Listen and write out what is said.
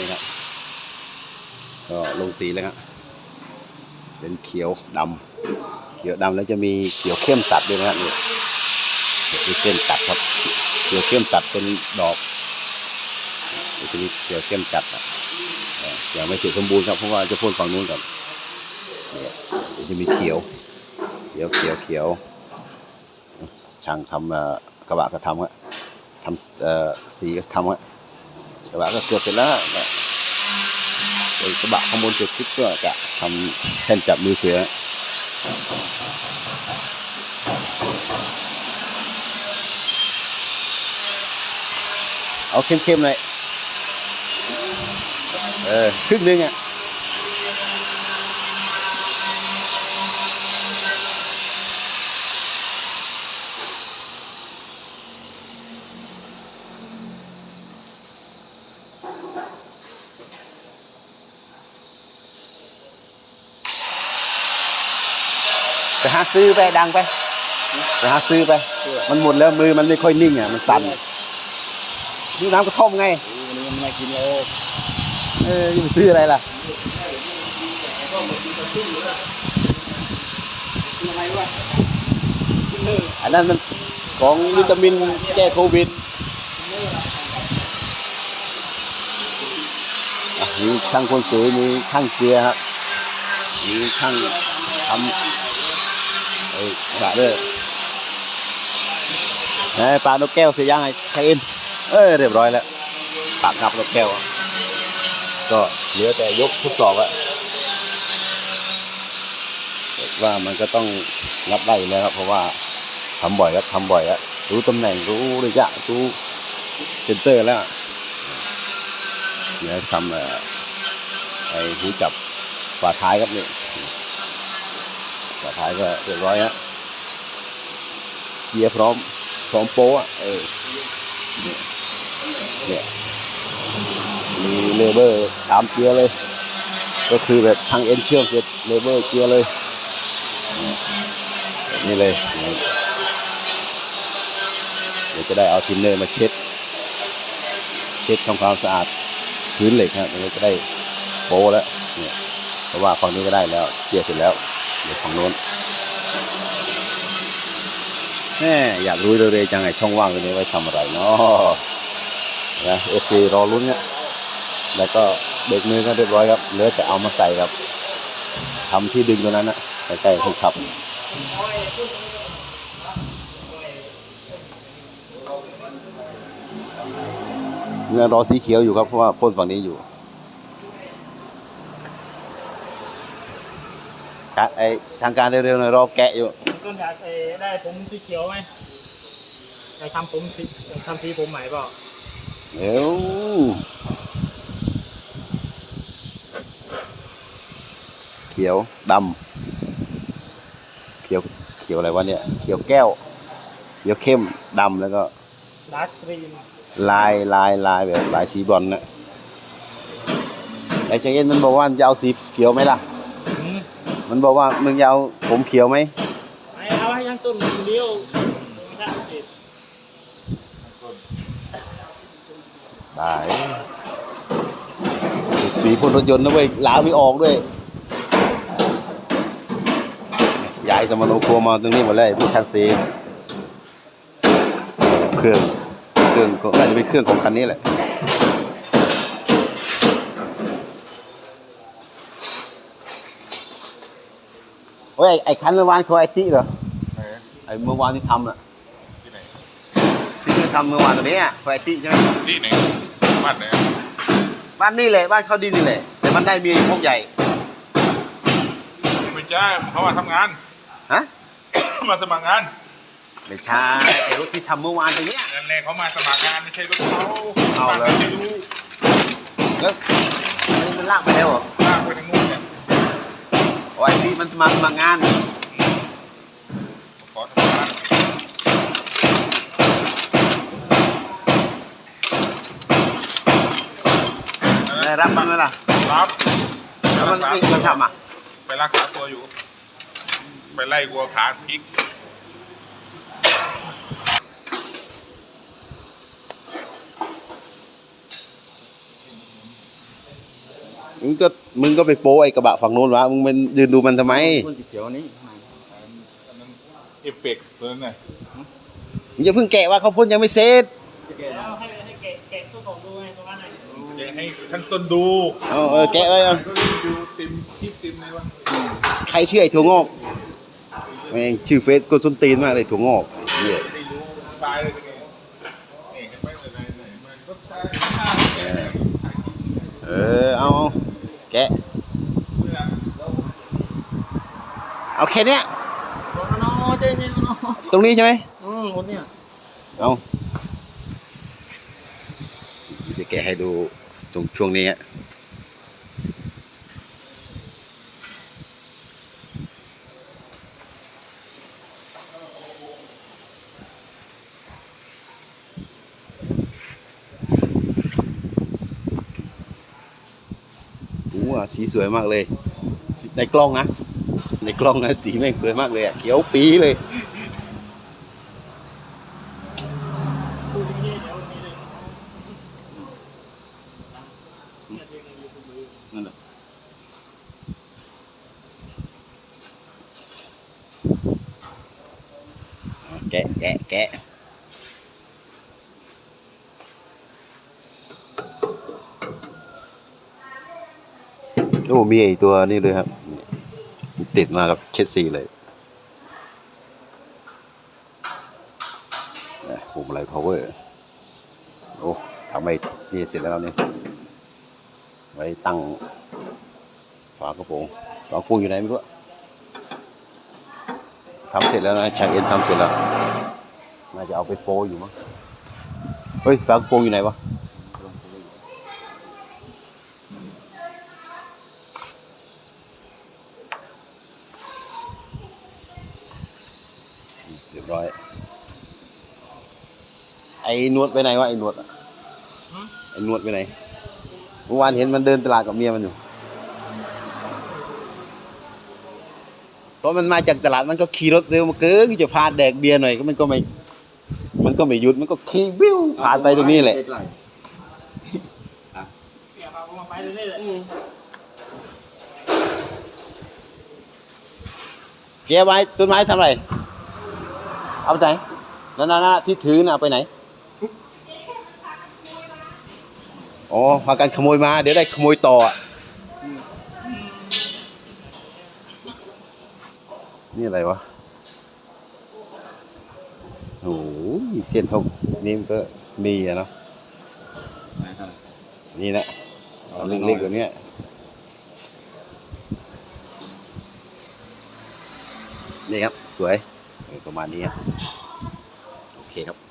นี่ครับ ก็ลงสีแล้วครับเป็นเขียวดำเขียวดำแล้วจะมีเขียวเข้มตัดด้วยนะครับนี่เขียวเข้มตัดครับ เขียวเข้มตัดเป็นดอกจะมีเขียวเข้มจัดอะเอ่อยังไม่เสร็จสมบูรณ์ครับเพราะว่าจะพ่นฝั่งนู้นก่อนเนี่ยจะมีเขียว เขียวเขียวเขียวช่างทำกระบะก็ทำฮะทำเอ่อสีก็ทำฮะกระบะก็เกือบเสร็จแล้ว ก็ไอ้กระบะข้างบนเสร็จปุ๊บก็จะทำแท่นจับมือเสือเอาเข้มๆเลยเออครึ่งหนึงอะ ไปหาซื้อไปดังไปไปหาซื้อไป มันหมดแล้วมือมันไม่ค่อยนิ่งอะมันสั่นดูน้ำกระท่อมไงวันนี้มันไม่กินโลเออจะไปซื้ออะไรล่ะอะไรวะอันนั้นมันของวิตามินแก้โควิดอะมีช่างคนสวยมีช่างเกียร์ครับมีช่างทำ ไอ้กระเด้อไหนปลานกแก้วเสียยังไงใครเอ็นเออเรียบร้อยแล้วปากงับนกแก้ว ก็เหลือแต่ยกทดสอบอะว่ามันก็ต้องงับได้แล้วครับเพราะว่าทำบ่อยครับทำบ่อยแล้วรู้ตำแหน่งรู้ระยะรู้เซนเตอร์แล้วเดี๋ยวทำอ่อไอ้หูจับฝาท้ายครับนี่ฝาท้ายก็เรียบร้อยฮะ เกียร์พร้อมพร้อมโป๊ะเออเนี่ยเนี่ยมีเลเบอร์สามเกียร์เลย ก็คือแบบทางเอ็นเชื่อมเกียร์เลเบอร์เกียร์เลยนี่เลยเดี๋ยวจะได้เอาทินเนอร์มาเช็ด เช็ดทำความสะอาดพื้นเหล็กครับเดี๋ยวจะได้โป๊แล้วเนี่ยเพราะว่าฝั่งนี้ก็ได้แล้วเกียร์เสร็จแล้วเดี๋ยวฝั่งโน้น แหมอยากรู้เลยๆจังไงช่องว่างตรงนี้ไว้ทำอะไรเนาะนะเอฟซีรอลุ้นเนี่ยแล้วก็เบรกมือก็เรียบร้อยครับเหลือแต่เอามาใส่ครับทำที่ดึงตัวนั้นนะใกล้ๆคนขับเงินรอสีเขียวอยู่ครับเพราะว่าพ่นฝั่งนี้อยู่ไอทางการเร็วๆหน่อยรอแกะอยู่ ต้นอยากเอ่อได้ผมสีเขียวไหมอยากทำผมสีทำสีผมใหม่เปล่าเร็วเขียวดำเขียวเขียวอะไรวะเนี่ย เขียวแก้ว เขียวเข้มดำแล้วก็ดาร์กกรีนลายลายลายแบบลายสีบอลนะไอ้เจเอ็นมันบอกว่ามันจะเอาสีเขียวไหมล่ะ มันบอกว่ามึงจะเอาผมเขียวไหมไม่เอาให้ยัง ต้นเดียวไม่ได้สิตายสีพ่นรถยนต์นะเว้ยล้างไม่ออกด้วยย้ายสมโนครัวมาตรงนี้หมดเลยพวกช่างสีเครื่องเครื่องก็น่าจะเป็นเครื่องของคันนี้แหละโอ้ยไอ้คันเมื่อวานเขาไอติเหรอ อ้เมื่อวานที่ทำอะที่ไหนที่คือทำเมื่อวานตัวนี้อะเขาไอติใช่ไหมที่ไหนบ้านไหนบ้านนี่แหละบ้านเขาดินนี่แหละแต่มันได้เมียพวกใหญ่ไม่ใช่เขามาทำงานฮะมาสมัครงานไม่ใช่ไอ้รถที่ทำเมื่อวานตรงเนี้ยนั่นแหละเขามาสมัครงานไม่ใช่รถเขาเอาเลยไม่รู้แล้วอันนี้มันลากไปแล้วเหรอลากไปทางนู้นเนี่ยโอ้ยนี่มันมามางาน ขอทำงาน ได้ รับบ้างไหมล่ะรับแล้วมันรักไม่ษามันทำอะ ไปรักษาตัวอยู่ ไปไล่วัวขาพลิกมึงก็มึงก็ไปโป้ไอ้กระบะฝั่งโน้นวะมึงมันยืนดูมันทำไมต้นสีเขียวนี้อันนั้นเอฟเฟกต์ตัวนั้นน่ะมึงอย่าเพิ่งแกะว่าเขาพ่นยังไม่เสร็จ ให้ท่านต้นดูเอาเออแกะไว้เอาก็ดูติมคลิปติมเลยวะใครชื่อไอ้ถั่วงอกแม่งชื่อเฟซก็ส้นตีนมากเลยถั่วงอกเนี่ยไม่ได้รู้ตายเลยเป็นไงนี่เห็นไหมไหนไหนมันก็ใช่ข้าวแกถ่ายคลิปเออเอาเอาแกะเวลาเอาแค่เนี้ยน้องเจนเจนน้องตรงนี้ใช่ไหมอืมคนเนี้ยเอาจะแกะให้ดู ตรงช่วงนี้ฮะโอ้โหสีสวยมากเลย ในกล้องนะ ในกล้องนะ สีแม่งสวยมากเลยอะเขียวปีเลย ดูนี่เดี๋ยวนี่เลย นั่นแหละ แกะแกะโอ้มีไอตัวนี้เลยครับ ติดมากับเคสซีเลยปุ่มอะไร power โอ้ทำไมนี่เสร็จแล้วนี่ไว้ตั้งฝากระโปรงฝากระโปรงอยู่ไหนไม่รู้ทำเสร็จแล้วนะชายเอ็นทำเสร็จแล้ว น่าจะเอาไปโปรอยู่มั้ง เฮ้ยฝากระโปรงอยู่ไหนวะ เรียบร้อย ไอ้นวดไปไหนวะไอ้นวดอะไอ้นวดไปไหน เมื่อวานเห็นมันเดินตลาดกับเมียมันอยู่ ตอนมันมาจากตลาดมันก็ขี่รถเร็วมาเกินจะพาแดกเบียร์หน่อยก็มันก็ไม่ มันก็ไม่หยุดมันก็ขี่วิวผ่านไปตรงนี้แหละเสียบเอามาไปเลยเลยเกียร์ไม้ต้นไม้ทำอะไร เอาไปไหนนั่นน่ะที่ถือน่ะเอาไปไหนอ๋อพากันขโมยมา เดี๋ยวได้ขโมยต่ออะนี่อะไรวะโอ้ ยเส้นเท่านี้มันก็มีอะเนาะนี่แหละเอาเล็กๆแบบเนี้ยนี่ครับ สวยเออประมาณนี้ครับ โอเคครับ